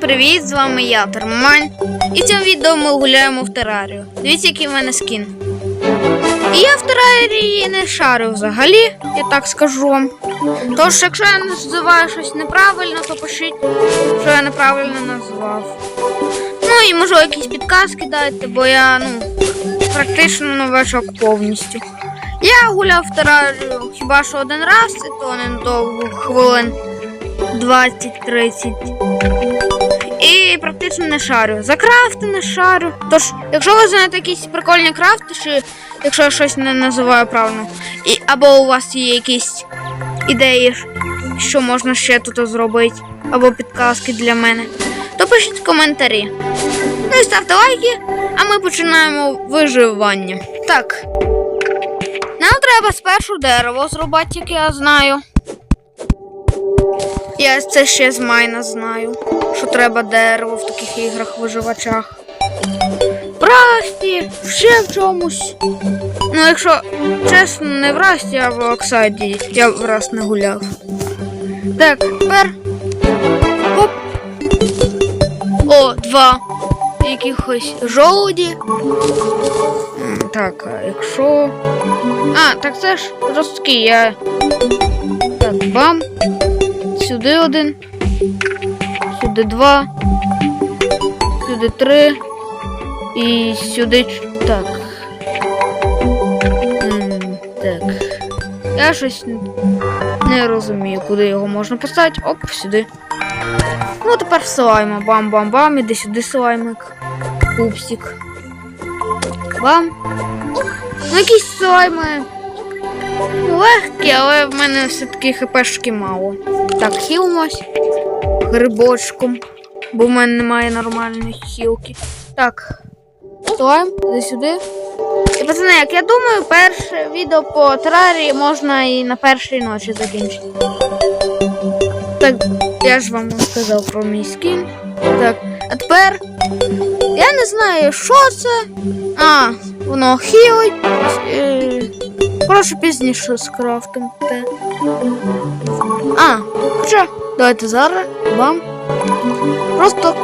Привіт! З вами я, Термомань. І в цьому відео ми гуляємо в терарію. Дивіться, який в мене скін. І я в терарії не шарю взагалі, я так скажу вам. Тож, якщо я називаю щось неправильно, то пишіть, що я неправильно назвав. Ну і можу якісь підказки дайте, бо я ну, практично новачок повністю. Я гуляв в терарію хіба що один раз, і то недовго хвилин 20-30. І практично не шарю. За крафти не шарю. Тож, якщо ви знаєте якісь прикольні крафти, чи якщо я щось не називаю правильно, і, або у вас є якісь ідеї, що можна ще тут зробити, або підказки для мене, то пишіть коментарі. Ну і ставте лайки, а ми починаємо виживання. Так. Нам треба спершу дерево зробити, як я знаю. Я це ще з майна знаю, що треба дерево в таких іграх виживачах. Расті, ще в чомусь. Ну, якщо чесно, не в Расті, а в Оксайді. Я в раз не гуляв. Так, тепер. Оп. О, два. Якихось жолуді. Так, а якщо. А, так це ж ростки, я. Так, бам. Сюди один. Сюди два. Сюди три. І сюди. Так. Так. Я щось не розумію, куди його можна поставити. Оп, сюди. Ну, тепер слайма. Бам-бам-бам. Іди сюди слаймик. Пупсик. Бам. Ну, якісь слайми. Легкі, але в мене все-таки хпшки мало. Так, хілимось грибочком, бо в мене немає нормальної хілки. Так, іди сюди. І пацани, як я думаю, перше відео по терарії можна і на першій ночі закінчити. Так, я ж вам сказав про мій скін. Так, а тепер я не знаю, що це. А, воно хілить. Прошу пізніше скрафтимо те. А, хоча, давайте зараз вам. Просто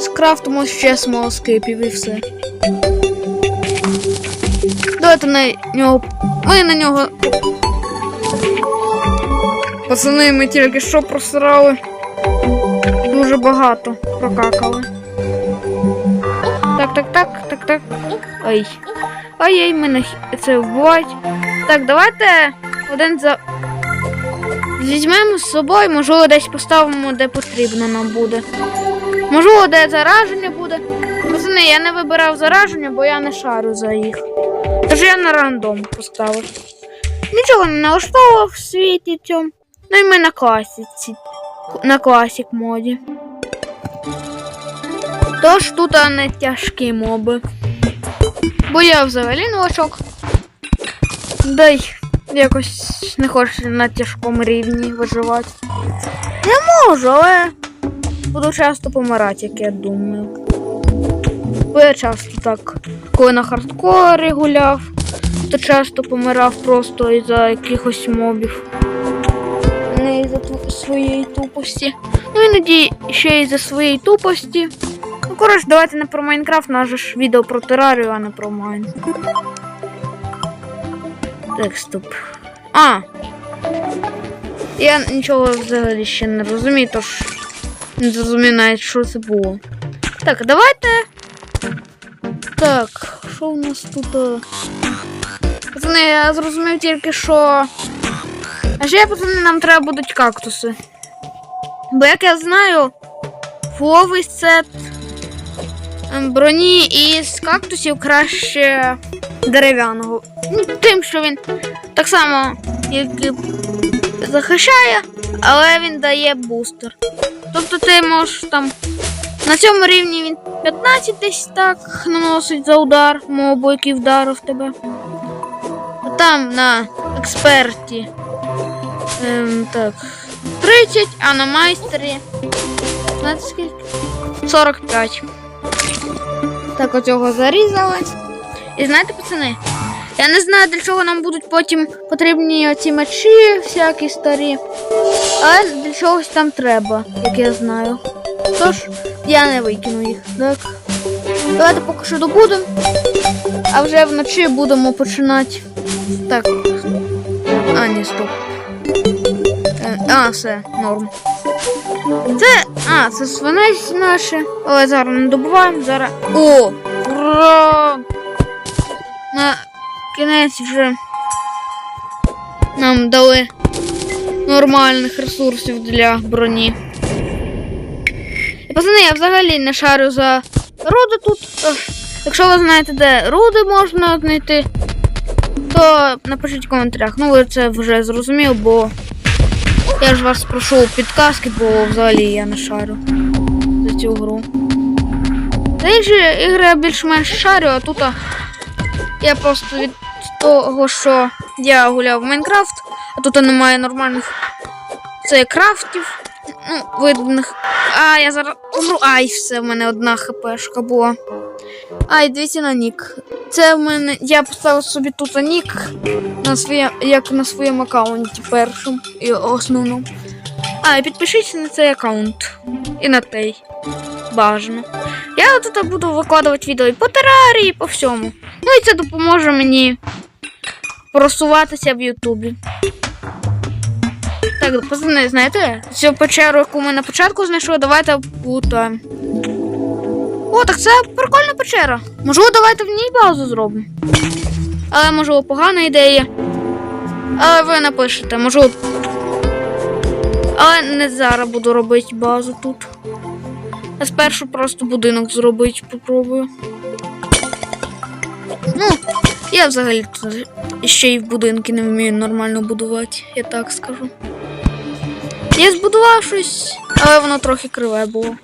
скрафтимо ще смолоскипів і все. Давайте на нього. Ми на нього. Пацани, ми тільки що просрали. Дуже багато прокакали. Так, так, так, так, так. Ай. Ай-яй, мене це вбивають. Так, давайте один за. Візьмемо з собою, можливо, десь поставимо, де потрібно нам буде. Можливо, де зараження буде. Пацани, я не вибирав зараження, бо я не шарю за їх. Тож я на рандом поставив. Нічого не налаштовував в світі цьому. Ну і ми на класіці. На класік моді. Тож тут не тяжкі моби. Бо я взагалі новачок. Дай якось не хочу на тяжкому рівні виживати. Я можу, але буду часто помирати, як я думаю. Бо я часто так, коли на хардкорі гуляв, то часто помирав просто із-за якихось мобів. Не із-за своєї тупості. Ну іноді ще й за своєї тупості. Ну, коротше, давайте не про Майнкрафт, наше ж відео про терарію, а не про Майн. Так, стоп. А! Я нічого взагалі ще не розумію, тож не зрозумію навіть, що це було. Так, давайте. Так, що у нас тут? е? Пацани, я зрозумів тільки, що. А ще, пацани, нам треба будуть кактуси. Бо як я знаю, фуловий сет ем, броні із кактусів краще дерев'яного. Ну, тим, що він так само як захищає, але він дає бустер. Тобто ти можеш там. На цьому рівні він 15 десь так наносить за удар, мобу, який вдарив тебе. А там на експерті. Ем, так. 30, а на майстері. Знаєте скільки? 45. Так, оцього зарізали. І знаєте, пацани, я не знаю, для чого нам будуть потім потрібні оці мечі всякі старі. Але для чогось там треба, як я знаю. Тож, я не викину їх. Так. Давайте поки що добудемо. А вже вночі будемо починати. Так. А, ні, стоп. Е, А, все, норм. Це. А, це свинець наші. Але зараз не добуваємо, зараз. О! Ура! На кінець вже нам дали нормальних ресурсів для броні. І пацани, я взагалі не шарю за руди тут. Якщо ви знаєте, де руди можна знайти, то напишіть в коментарях. Ну, ви це вже зрозумів, бо я ж вас прошу підказки, бо взагалі я не шарю за цю гру. За інші ігри я більш-менш шарю, а тут я просто від того, що я гуляв в Майнкрафт, а тут немає нормальних це крафтів, ну, видних. А, я зараз умру. Ай, все, в мене одна хпшка була. Ай, дивіться на нік. Це в мене. Я поставив собі тут нік на своє, як на своєму аккаунті першому і основному. А, і підпишіться на цей аккаунт. І на той. Бажано. Я тут буду викладувати відео і по терарії, і по всьому. Ну і це допоможе мені просуватися в Ютубі. Так, пацани, знаєте, цю печеру, яку ми на початку знайшли, давайте плутаємо. О, так це прикольна печера. Можливо, давайте в ній базу зробимо. Але можливо погана ідея. Але ви напишете, можливо. Але не зараз буду робити базу тут. Я спершу просто будинок зробити попробую. Ну, я взагалі ще й в будинки не вмію нормально будувати, я так скажу. Я збудував щось, але воно трохи криве було.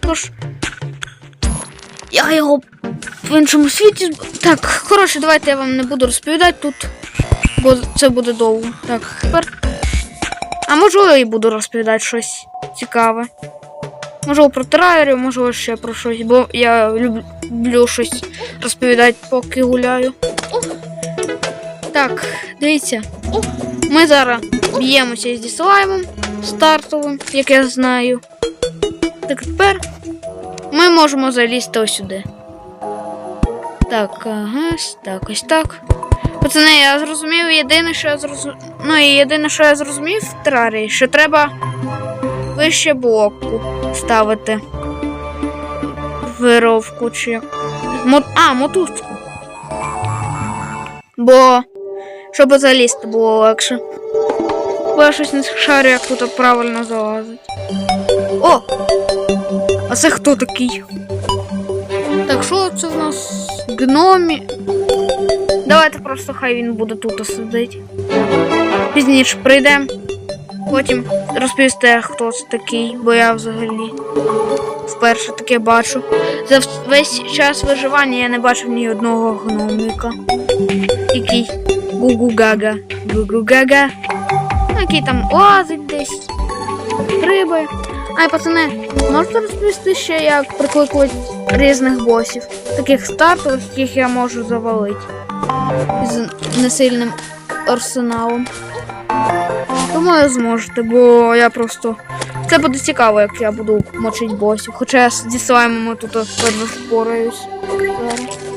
Тож. Я його в іншому світі. Так, коротше, давайте я вам не буду розповідати тут, бо це буде довго. Так, тепер. А можливо, і буду розповідати щось цікаве. Можливо, про терарію, можливо, ще про щось, бо я люблю, щось розповідати, поки гуляю. Так, дивіться. Ми зараз б'ємося із діслаймом стартовим, як я знаю. Так тепер ми можемо залізти ось сюди. Так, ага, так, ось так. Пацани, я зрозумів, єдине, що я зрозумів. Ну і єдине, що я зрозумів в терарії, що треба вище блоку ставити. Вировку чи як. Мо... А, мотузку. Бо щоб залізти було легше. Бо я щось не шарю, як тут правильно залазить. О! А це хто такий? Так, що це в нас? Гномі. Давайте просто хай він буде тут сидить. Пізніше прийдемо. Потім розповісте, хто це такий, бо я взагалі вперше таке бачу. За весь час виживання я не бачив ні одного гномика. Який гугу-гага. Гугу-гага. Ну, який там лазить десь. Риби. Ай, пацани, можете розповісти ще, як прикликувати різних босів, таких стартових, яких я можу завалити з несильним арсеналом. Думаю, зможете, бо я просто. Це буде цікаво, як я буду мочити босів. Хоча я з діслаймами тут ледве впораюсь.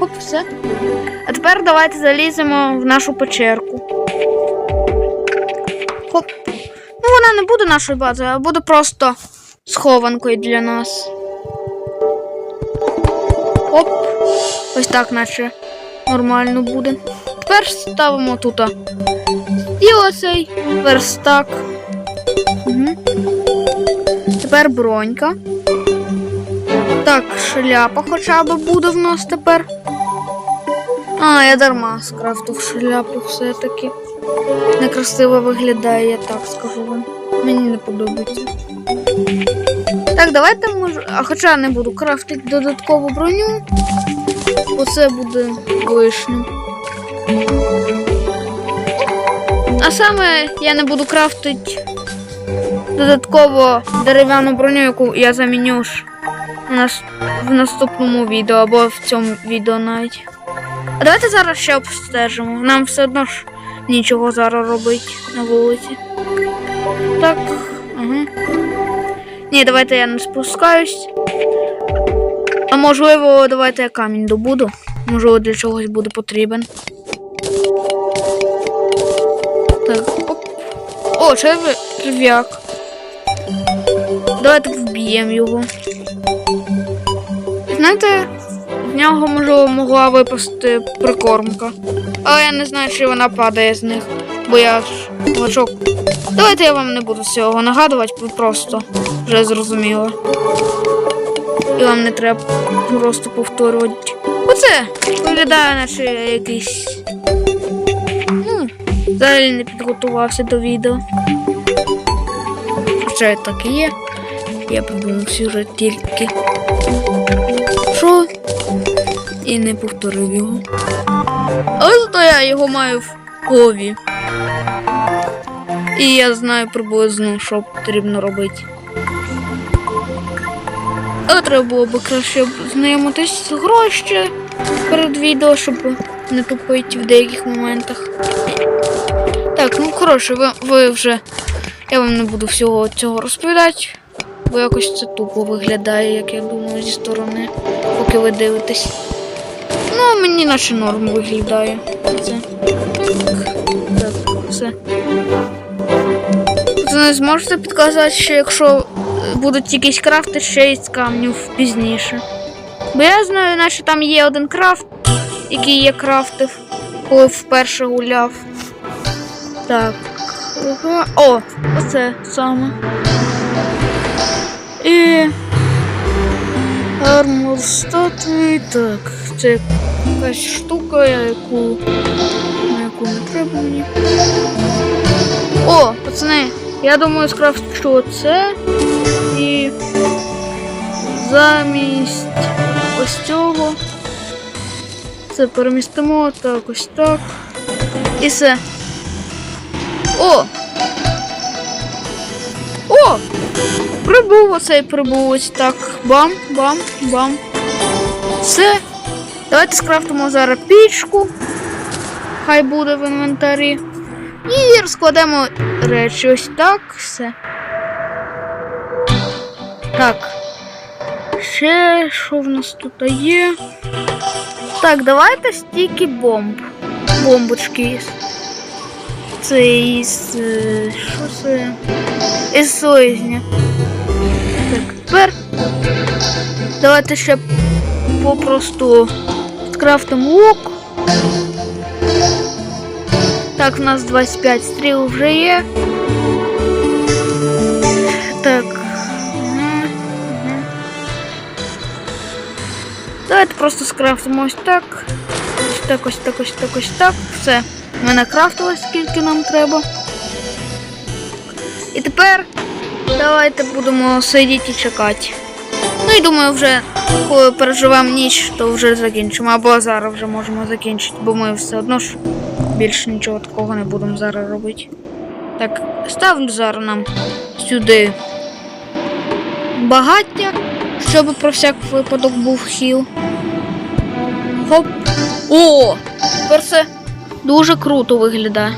Оп, все. А тепер давайте заліземо в нашу печерку. Хоп. Ну, вона не буде нашою базою, а буде просто схованкою для нас. Оп. Ось так, наче нормально буде. Тепер ставимо тут. І оцей верстак. Угу. Тепер бронька. Так, шляпа хоча б буде в нас тепер. А, я дарма скрафтив шляпу все-таки. Некрасиво виглядає, я так скажу вам. Мені не подобається. Так, давайте може. А хоча не буду крафтити додаткову броню. Бо це буде лишнім. А саме я не буду крафтити додатково дерев'яну броню, яку я заміню ж в наступному відео або в цьому відео навіть. А давайте зараз ще обстежимо. Нам все одно ж нічого зараз робити на вулиці. Так, ага. Ні, давайте я не спускаюсь. А можливо, давайте я камінь добуду. Можливо, для чогось буде потрібен. Так, оп. О, черв... черв'як. Давайте вб'ємо його. Знаєте, з нього можливо могла випасти прикормка. Але я не знаю, чи вона падає з них, бо я ж лачок. Давайте я вам не буду цього нагадувати, просто вже зрозуміли. І вам не треба просто повторювати. Оце виглядає, наче якийсь. Взагалі не підготувався до відео. Хоча так і є. Я придумав сюжет тільки. Що? І не повторив його. Але зато я його маю в голові. І я знаю приблизно, що потрібно робити. Але треба було б краще знайомитись з грою ще перед відео, щоб не тупити в деяких моментах. Коротше, ви, ви вже. Я вам не буду всього цього розповідати, бо якось це тупо виглядає, як я думаю, зі сторони, поки ви дивитесь. Ну, мені наче норм виглядає. Це. Так, все. Не зможете підказати, що якщо будуть якісь крафти ще із камнів пізніше. Бо я знаю, наче там є один крафт, який я крафтив, коли вперше гуляв. Так. О, оце саме. І. Армор статуї. Так, це якась штука, яку. на яку не треба мені. О, пацани, я думаю, скрафчу це і замість ось цього. Це перемістимо так, ось так. І все. О! О! Прибув оцей прибув ось так. Бам, бам, бам. Все. Давайте скрафтимо зараз пічку. Хай буде в інвентарі. І розкладемо речі ось так, все. Так. Ще що в нас тут є? Так, давайте стільки бомб. Бомбочки. Це із. е, Що це? Із слизня. Так, тепер. Давайте ще попросту скрафтимо лук. Так, в нас 25 стріл вже є. Так. Мгм, мгм. Давайте просто скрафтимо ось так. Так, ось так, ось так, ось так. Все. Ми накрафтили, скільки нам треба. І тепер давайте будемо сидіти і чекати. Ну і думаю, вже коли переживемо ніч, то вже закінчимо. Або зараз вже можемо закінчити, бо ми все одно ж більше нічого такого не будемо зараз робити. Так, ставлю зараз нам сюди багаття, щоб про всяк випадок був хіл. Хоп. О! Тепер це дуже круто виглядає.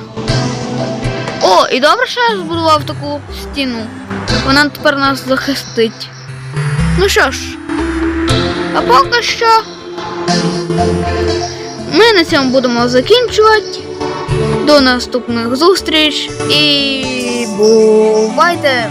О, і добре, що я збудував таку стіну. Вона тепер нас захистить. Ну що ж, а поки що ми на цьому будемо закінчувати. До наступних зустріч і бувайте!